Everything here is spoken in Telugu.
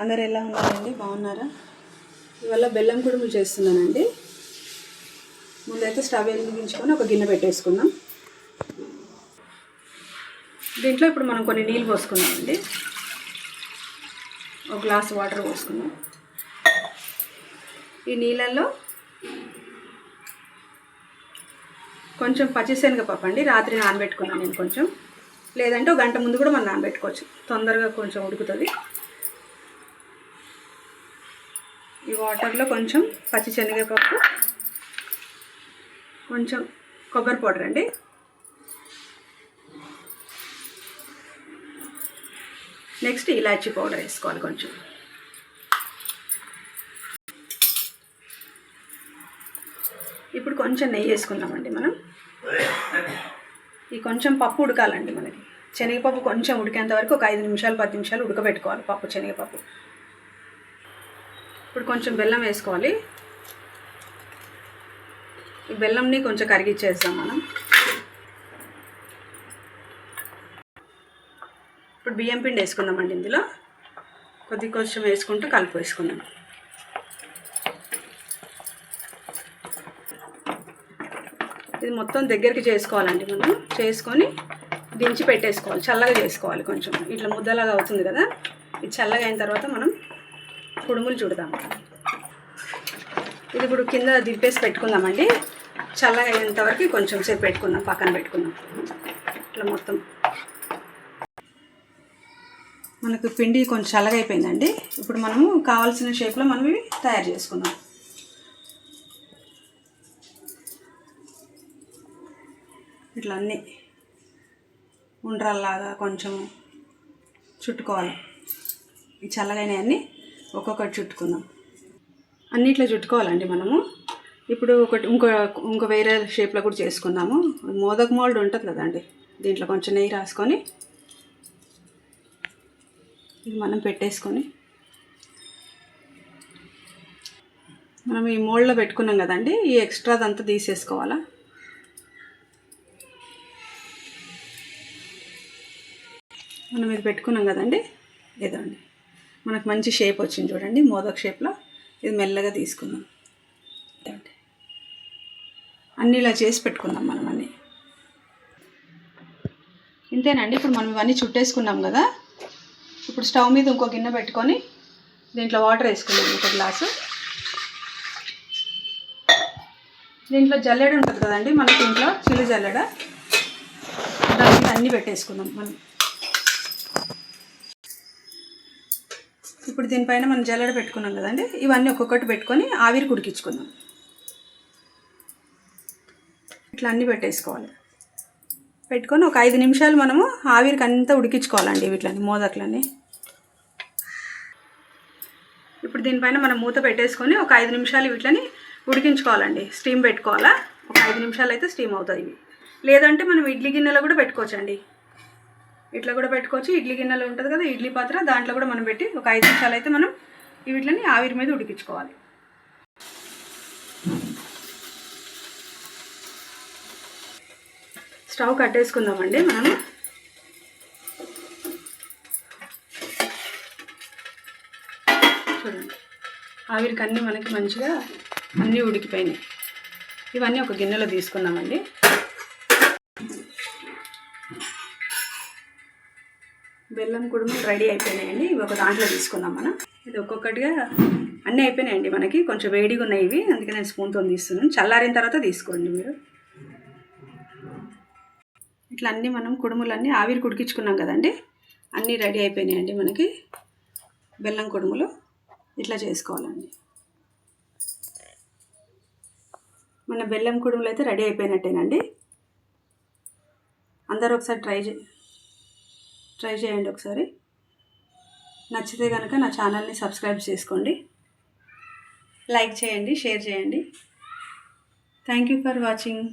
అందరు ఎలా ఉన్నారండి? బాగున్నారా? ఇవాళ బెల్లం కుడుములు చేస్తున్నానండి. ముందైతే స్టవ్ వెలిగించుకొని ఒక గిన్నె పెట్టేసుకుందాం. దీంట్లో ఇప్పుడు మనం కొన్ని నీళ్ళు పోసుకుందామండి. ఒక గ్లాస్ వాటర్ పోసుకుందాం. ఈ నీళ్ళల్లో కొంచెం పచ్చిశనగపప్పు అండి. రాత్రి నానబెట్టుకున్నాను నేను కొంచెం. లేదంటే ఒక గంట ముందు కూడా మనం నానబెట్టుకోవచ్చు. తొందరగా కొంచెం ఉడుకుతుంది. ఈ వాటర్లో కొంచెం పచ్చి శనగపప్పు కొంచెం కొబ్బరి పౌడర్ అండి. నెక్స్ట్ ఇలాచీ పౌడర్ వేసుకోవాలి కొంచెం. ఇప్పుడు కొంచెం నెయ్యి వేసుకుందామండి మనం. ఈ కొంచెం పప్పు ఉడకాలండి మనకి. శనగపప్పు కొంచెం ఉడికేంత వరకు ఒక ఐదు నిమిషాలు పది నిమిషాలు ఉడకబెట్టుకోవాలి పప్పు శనగపప్పు. ఇప్పుడు కొంచెం బెల్లం వేసుకోవాలి. ఈ బెల్లంని కొంచెం కరిగిచ్చేస్తాం మనం. ఇప్పుడు బియ్యం పిండి వేసుకుందామండి ఇందులో. కొద్ది కొంచెం వేసుకుంటూ కలిపి వేసుకుందాం. ఇది మొత్తం దగ్గరికి చేసుకోవాలండి మనం. చేసుకొని దించి పెట్టేసుకోవాలి. చల్లగా చేసుకోవాలి కొంచెం. ఇట్లా ముద్దలాగా అవుతుంది కదా? ఇది చల్లగా అయిన తర్వాత మనం కుడుములు చూడదాం. ఇది ఇప్పుడు కింద దింపేసి పెట్టుకుందామండి. చల్లగా అయ్యేంత వరకు కొంచెం సేపు పెట్టుకుందాం పక్కన పెట్టుకుందాం. ఇట్లా మొత్తం. మనకు పిండి కొంచెం చల్లగా అయిపోయిందండి. ఇప్పుడు మనము కావాల్సిన షేప్లో మనం ఇవి తయారు చేసుకుందాం. ఇట్లా అన్నీ ఉండ్రాల్లాగా కొంచెం చుట్టుకోవాలి. ఈ చల్లగైన అన్నీ ఒక్కొక్కటి చుట్టుకుందాం. అన్నిట్లో చుట్టుకోవాలండి మనము. ఇప్పుడు ఒకటి ఇంకో ఇంకో వేరే షేప్లో కూడా చేసుకుందాము. మోదక మోల్డ్ ఉంటుంది కదండి. దీంట్లో కొంచెం నెయ్యి రాసుకొని ఇది మనం పెట్టేసుకొని మనం ఈ మోల్డ్లో పెట్టుకున్నాం కదండి. ఈ ఎక్స్ట్రాదంతా తీసేసుకోవాలా? మనం ఇది పెట్టుకున్నాం కదండి. ఇదండి. మనకు మంచి షేప్ వచ్చింది చూడండి. మోదక్ షేప్లో ఇది మెల్లగా తీసుకుందాం. అన్నీ ఇలా చేసి పెట్టుకుందాం మనం అన్నీ. ఇంతేనండి. ఇప్పుడు మనం ఇవన్నీ చుట్టేసుకున్నాం కదా. ఇప్పుడు స్టవ్ మీద ఇంకో గిన్నె పెట్టుకొని దీంట్లో వాటర్ వేసుకున్నాం ఒక గ్లాసు. దీంట్లో జల్లెడ ఉంటుంది కదండి. మనకి ఇంట్లో చిల్లి జల్లెడ. దాని మీద అన్నీ పెట్టేసుకుందాం మనం. ఇప్పుడు దీనిపైన మనం జల్లడ పెట్టుకున్నాం కదండి. ఇవన్నీ ఒక్కొక్కటి పెట్టుకొని ఆవిరి కుడికించుకుందాం ఇట్లా అన్నీ పెట్టేసుకోవాలి. పెట్టుకొని ఒక ఐదు నిమిషాలు మనము ఆవిరికి అంతా ఉడికించుకోవాలండి వీటిని మోదకులని. ఇప్పుడు దీనిపైన మనం మూత పెట్టేసుకొని ఒక ఐదు నిమిషాలు వీటిని ఉడికించుకోవాలండి. స్టీమ్ పెట్టుకోవాలా? ఒక ఐదు నిమిషాలు అయితే స్టీమ్ అవుతాయి. ఇవి లేదంటే మనం ఇడ్లీ గిన్నెలో కూడా పెట్టుకోవచ్చండి. ఇట్లా కూడా పెట్టుకోవచ్చు. ఇడ్లీ గిన్నెలో ఉంటుంది కదా ఇడ్లీ పాత్ర. దాంట్లో కూడా మనం పెట్టి ఒక ఐదు నిమిషాలు అయితే మనం వీటిని ఆవిరి మీద ఉడికించుకోవాలి. స్టవ్ కట్టేసుకుందామండి మనం చూడండి. ఆవిరికి అన్నీ మనకి మంచిగా అన్నీ ఉడికిపోయినాయి. ఇవన్నీ ఒక గిన్నెలో తీసుకుందామండి. బెల్లం కుడుములు రెడీ అయిపోయినాయండి. ఇవి ఒక దాంట్లో తీసుకుందాం మనం. ఇది ఒక్కొక్కటిగా అన్నీ అయిపోయినాయండి మనకి. కొంచెం వేడిగా ఉన్నాయి ఇవి. అందుకే నేను స్పూన్తో తీస్తున్నాను. చల్లారిన తర్వాత తీసుకోండి మీరు. ఇట్లా అన్నీ మనం కుడుములన్నీ ఆవిరి కుడికించుకున్నాం కదండి. అన్నీ రెడీ అయిపోయినాయండి మనకి. బెల్లం కుడుములు ఇట్లా చేసుకోవాలండి. మన బెల్లం కుడుములు అయితే రెడీ అయిపోయినట్టేనండి. అందరూ ఒకసారి ట్రై చే ట్రై చేయండి ఒకసారి. నచ్చితే కనుక నా ఛానల్ని సబ్స్క్రైబ్ చేసుకోండి. లైక్ చేయండి షేర్ చేయండి. Thank you for watching.